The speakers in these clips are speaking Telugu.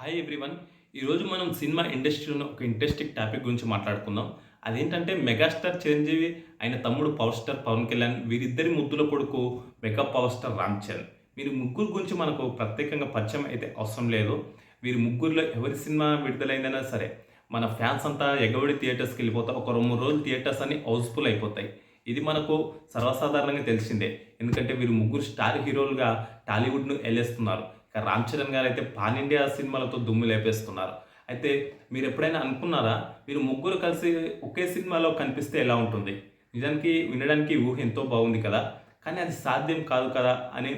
హాయ్ ఎవ్రీవన్ ఈరోజు మనం సినిమా ఇండస్ట్రీలో ఒక ఇంట్రెస్టింగ్ టాపిక్ గురించి మాట్లాడుకుందాం. అదేంటంటే మెగాస్టార్ చిరంజీవి ఆయన తమ్ముడు పవర్ స్టార్ పవన్ కళ్యాణ్ వీరిద్దరి ముద్దుల కొడుకు mega power star Ram Charan. వీరి ముగ్గురు గురించి మనకు ప్రత్యేకంగా పరిచయం అయితే అవసరం లేదు. వీరి ముగ్గురులో ఎవరి సినిమా విడుదలైందైనా సరే మన ఫ్యాన్స్ అంతా ఎగబడి థియేటర్స్కి వెళ్ళిపోతా ఒక రెండు రోజులు థియేటర్స్ అన్ని హౌస్ఫుల్ అయిపోతాయి. ఇది మనకు సర్వసాధారణంగా తెలిసిందే. ఎందుకంటే వీరు ముగ్గురు స్టార్ హీరోలుగా టాలీవుడ్ను వెళ్ళేస్తున్నారు రామ్ చరణ్ గారు అయితే పాన్ ఇండియా సినిమాలతో దుమ్ము లేపేస్తున్నారు అయితే మీరు ఎప్పుడైనా అనుకున్నారా మీరు ముగ్గురు కలిసి ఒకే సినిమాలో కనిపిస్తే ఎలా ఉంటుంది? నిజానికి వినడానికి ఊహ ఎంతో బాగుంది కదా కానీ అది సాధ్యం కాదు కదా అని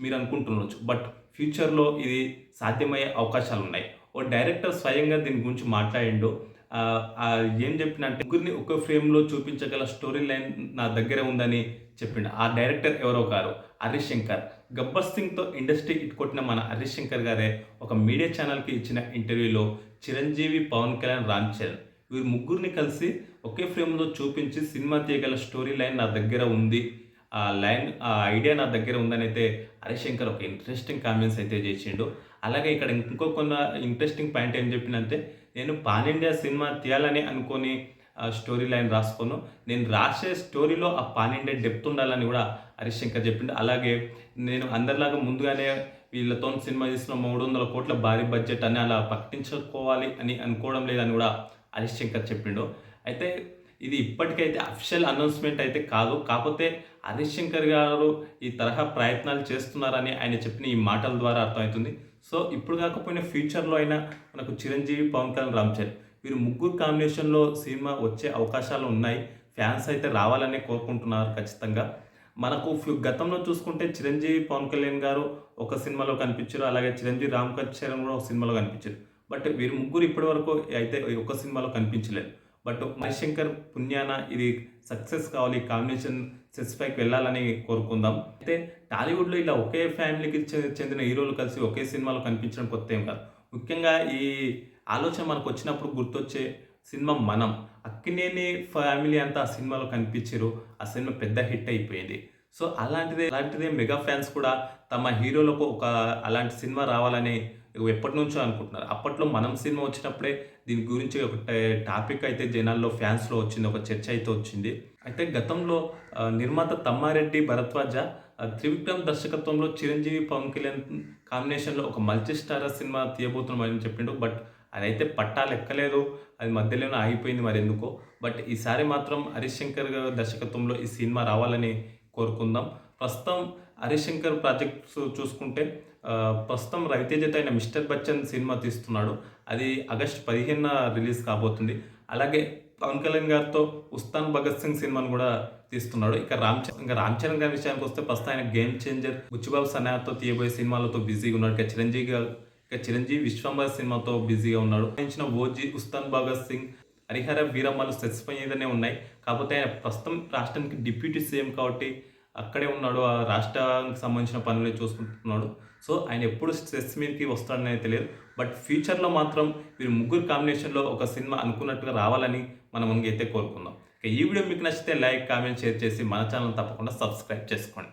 మీరు అనుకుంటుండొచ్చు. బట్ ఫ్యూచర్లో ఇది సాధ్యమయ్యే అవకాశాలు ఉన్నాయి ఓ డైరెక్టర్ స్వయంగా దీని గురించి మాట్లాడిండు. ఏం చెప్పినంటే ముగ్గురిని ఒక ఫ్రేమ్లో చూపించగల స్టోరీ లైన్ నా దగ్గర ఉందని చెప్పిండు. ఆ డైరెక్టర్ ఎవరో కారు హరిశంకర్. శంకర్ గబ్బర్ సింగ్తో ఇండస్ట్రీ ఇట్టుకొట్టిన మన హరిశంకర్ శంకర్ గారే ఒక మీడియా ఛానల్కి ఇచ్చిన ఇంటర్వ్యూలో చిరంజీవి పవన్ కళ్యాణ్ రామ్ చరణ్. వీరు ముగ్గురిని కలిసి ఒకే ఫ్రేమ్లో చూపించి సినిమా తీయగల స్టోరీ లైన్ నా దగ్గర ఉంది. ఆ లైన్ ఆ ఐడియా నా దగ్గర ఉందని అయితే హరీష్ శంకర్ ఒక ఇంట్రెస్టింగ్ కామెంట్స్ అయితే చేసిండు. అలాగే ఇక్కడ ఇంకో కొన్న ఇంట్రెస్టింగ్ పాయింట్ ఏం చెప్పినంటే నేను పాన్ ఇండియా సినిమా తీయాలని అనుకొని స్టోరీ లైన్ రాసుకోను నేను రాసే స్టోరీలో ఆ పాన్ ఇండియా డెప్త్ ఉండాలని కూడా హరిశంకర్ చెప్పిండు. అలాగే నేను అందరిలాగా ముందుగానే వీళ్ళతో సినిమా తీసిన మూడు వందల కోట్ల భారీ బడ్జెట్ అని అలా ప్రకటించుకోవాలి అని అనుకోవడం లేదని కూడా హరిశంకర్ శంకర్ చెప్పిండు. అయితే ఇది ఇప్పటికైతే అఫిషియల్ అనౌన్స్మెంట్ అయితే కాదు. కాకపోతే హరీష్ శంకర్ గారు ఈ తరహా ప్రయత్నాలు చేస్తున్నారని ఆయన చెప్పిన ఈ మాటల ద్వారా అర్థమవుతుంది. సో ఇప్పుడు కాకపోయినా ఫ్యూచర్లో అయినా మనకు చిరంజీవి పవన్ కళ్యాణ్ రామ్ చరణ్ వీరు ముగ్గురు కాంబినేషన్లో సినిమా వచ్చే అవకాశాలు ఉన్నాయి. ఫ్యాన్స్ అయితే రావాలనే కోరుకుంటున్నారు ఖచ్చితంగా. మనకు గతంలో చూసుకుంటే చిరంజీవి పవన్ కళ్యాణ్ గారు ఒక సినిమాలో కనిపించారు. అలాగే చిరంజీవి రామ్ చరణ్ కూడా ఒక సినిమాలో కనిపించారు. బట్ వీరు ముగ్గురు ఇప్పటివరకు అయితే ఒక సినిమాలో కనిపించలేదు. బట్ మణిశంకర్ పుణ్యాన ఇది సక్సెస్ కావాలి కాంబినేషన్ సెట్స్పైకి వెళ్ళాలని కోరుకుందాం. అయితే టాలీవుడ్లో ఇలా ఒకే ఫ్యామిలీకి చెందిన హీరోలు కలిసి ఒకే సినిమాలో కనిపించడం కొత్త ఏం కాదు. ముఖ్యంగా ఈ ఆలోచన మనకు వచ్చినప్పుడు గుర్తొచ్చే సినిమా మనం. అక్కినేని ఫ్యామిలీ అంతా ఆ సినిమాలో కనిపించారు ఆ సినిమా పెద్ద హిట్ అయిపోయింది. సో అలాంటిదే అలాంటిదే మెగా ఫ్యాన్స్ కూడా తమ హీరోలకు ఒక అలాంటి సినిమా రావాలని ఎప్పటి నుంచో అనుకుంటున్నారు. అప్పట్లో మనం సినిమా వచ్చినప్పుడే దీని గురించి ఒక టాపిక్ అయితే జనాల్లో ఫ్యాన్స్లో వచ్చింది ఒక చర్చ అయితే వచ్చింది. అయితే గతంలో నిర్మాత తమ్మారెడ్డి భరద్వాజ త్రివిక్రమ్ దర్శకత్వంలో చిరంజీవి పవన్ కళ్యాణ్ కాంబినేషన్లో ఒక మల్టీ స్టార్ సినిమా తీయబోతున్నామని చెప్పిండు. బట్ అదైతే పట్టాలు ఎక్కలేదు అది మధ్యలోనే ఆగిపోయింది మరి ఎందుకో. బట్ ఈసారి మాత్రం హరిశంకర్ శంకర్ గారి దర్శకత్వంలో ఈ సినిమా రావాలని కోరుకుందాం. ప్రస్తుతం హరిశంకర్ శంకర్ ప్రాజెక్ట్స్ చూసుకుంటే ప్రస్తుతం రవితేజతో అయిన మిస్టర్ బచ్చన్ సినిమా తీస్తున్నాడు. అది ఆగస్ట్ పదిహేనున రిలీజ్ కాబోతుంది. అలాగే పవన్ కళ్యాణ్ గారితో ఉస్తాన్ భగత్ సింగ్ సినిమాను కూడా తీస్తున్నాడు. ఇక రామ్ ఇంకా రామ్ చరణ్ గారి విషయానికి వస్తే ప్రస్తుతం ఆయన గేమ్ చేంజర్ బుచ్చిబాబు సనాతో తీయబోయే సినిమాలతో బిజీగా ఉన్నాడు. ఇక చిరంజీవి గారు ఇక చిరంజీవి విశ్వంబర్ సినిమాతో బిజీగా ఉన్నాడు. నటించిన ఓజీ ఉస్తాన్ భగత్ సింగ్ హరిహర వీరమ్మలు సెట్స్ ఉన్నాయి. కాకపోతే ఆయన ప్రస్తుతం రాష్ట్రానికి డిప్యూటీ సీఎం కాబట్టి అక్కడే ఉన్నాడు ఆ రాష్ట్రానికి సంబంధించిన పనులు చూసుకుంటున్నాడు. సో ఆయన ఎప్పుడు స్ట్రెస్ మీదకి వస్తాడనేది తెలియదు బట్ ఫ్యూచర్లో మాత్రం వీరు ముగ్గురు కాంబినేషన్లో ఒక సినిమా అనుకున్నట్టుగా రావాలని మనం అయితే కోరుకుందాం. ఈ వీడియో మీకు నచ్చితే లైక్ కామెంట్ షేర్ చేసి మన ఛానల్ తప్పకుండా సబ్స్క్రైబ్ చేసుకోండి.